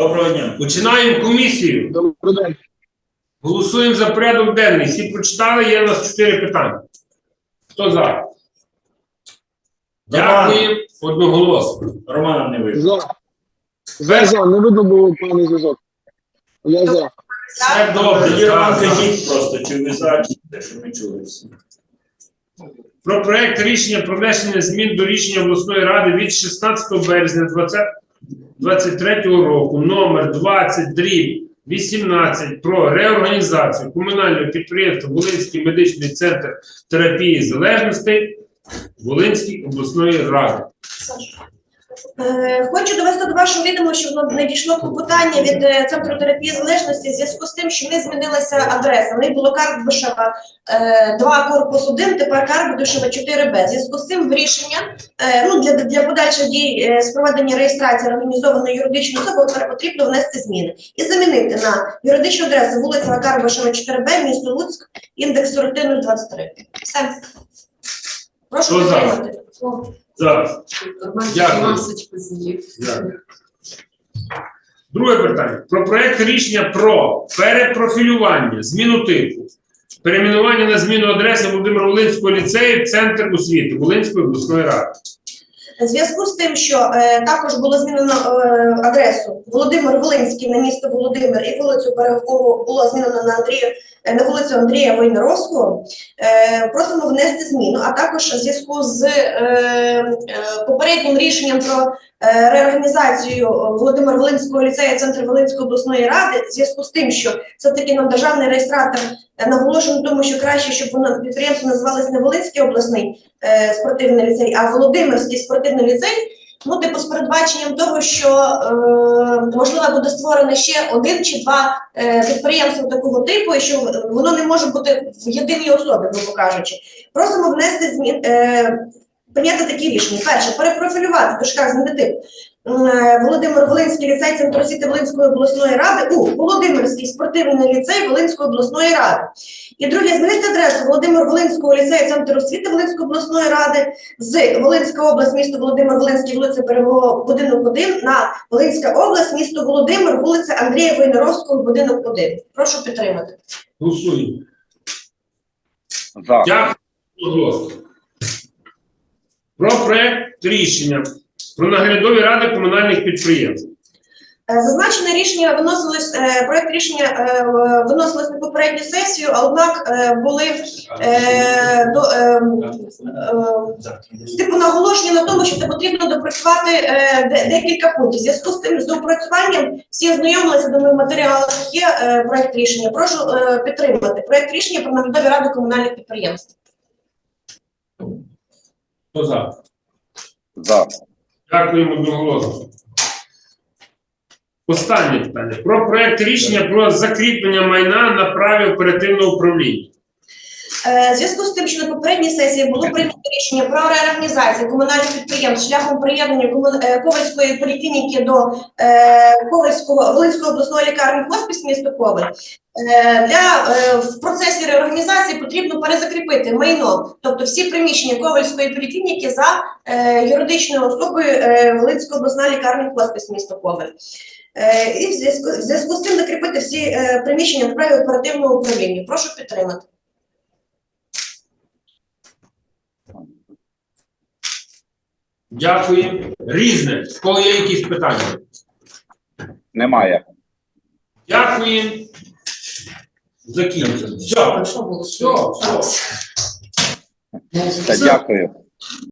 Доброго дня. Починаємо комісію. Добрий день. Голосуємо за порядок денний. Всі прочитали, є у нас чотири питання. Хто за? Дякую. Одноголосно. Роман не вийшов. За. За, за. Не видно було паний зв'язок. Я за. Все добре. Тоді Роман кажіть просто, чи ви за, чи те, що ми чули всі. Про проект рішення про внесення змін до рішення обласної ради від 16 березня 2023 року номер 20 дріб 18 про реорганізацію комунального підприємства Волинський медичний центр терапії залежностей Волинської обласної ради. Е, Хочу довести до вашого відома, що воно надійшло клопотання від е, центру терапії залежності в зв'язку з тим, що не змінилася адреса. Них було Карбишева 2, корпус 1, тепер Карбишева 4Б. В зв'язку з цим в рішення е, ну, для, для подальших дій е, з проведення реєстрації організованої юридичної особи потрібно внести зміни і замінити на юридичну адресу вулиця Карбишева 4Б, місто Луцьк, індекс 40023. Все. Прошу підтримати. Зараз. Дякую. Масочку з'їв. Дякую. Друге питання. Про проект рішення про перепрофілювання, зміну типу, перейменування на зміну адреси Володимира Волинського ліцею, центр освіти Волинської обласної ради. Зв'язку з тим, що е, також було змінено е, адресу Володимир Волинський на місто Володимир і вулицю Берегову було змінено на Андрія е, на вулицю Андрія Войнаровського, е, просимо внести зміну, а також в зв'язку з е, е, попереднім рішенням про реорганізацію Володимир Волинського ліцею Центр Волинської обласної ради, в зв'язку з тим, що все таки нам державний реєстратор е, наголошує на тому, що краще, щоб воно підприємство називалось не Волинський обласний е, спортивний ліцей, а Володимирський спортивний ліцей. Ну, типу, з передбаченням того, що е, можливо буде створено ще один чи два е, підприємства такого типу, що воно не може бути в єдиній особі, грубо кажучи. Просимо внести змін, е, прийняти такі рішення. Перше, перепрофілювати в дужках змінити тип. Е, Володимир Волинський ліцей Центр освіти Волинської обласної ради у Володимирський спортивний ліцей Волинської обласної ради. І друге, змінити адресу Володимир Волинського ліцею Центр освіти Волинської обласної ради з Волинська область, місто Володимир Волинський, вулиця Берегова, будинок 1 на Волинська область, місто Володимир, вулиця Андрія Войнаровського, будинок 1. Прошу підтримати. Голосуємо. Дякую. Про проект рішення про наглядові ради комунальних підприємств. Е, Зазначене рішення виносилось, е, проект рішення е, виносилось на попередню сесію, однак були до, типу наголошення на тому, що це потрібно допрацювати декілька пунктів. Зв'язку з тим з доопрацюванням всі ознайомилися до матеріалу. Є е, проект рішення. Прошу підтримати проект рішення про наглядові ради комунальних підприємств. Хто за? За. Дякуємо одноголосно. Останнє питання. Про проект рішення про закріплення майна на праві оперативного управління. Е, В зв'язку з тим, що на попередній сесії було прийнято рішення про реорганізацію комунальних підприємств шляхом приєднання е, Ковальської поліклініки до е, Ковальського Волинської обласної лікарні хоспіс місто Коваль. Для в процесі реорганізації потрібно перезакріпити майно, тобто всі приміщення Ковальської поліклініки за юридичною особою Волинська обласна лікарня хоспіс місто Коваль. І в зв'язку з цим закріпити всі приміщення в праві оперативного управління. Прошу підтримати. Дякую. Різне. В кого є якісь питання? Немає. Дякую. Закінчено. Все. Все. все. Та дякую.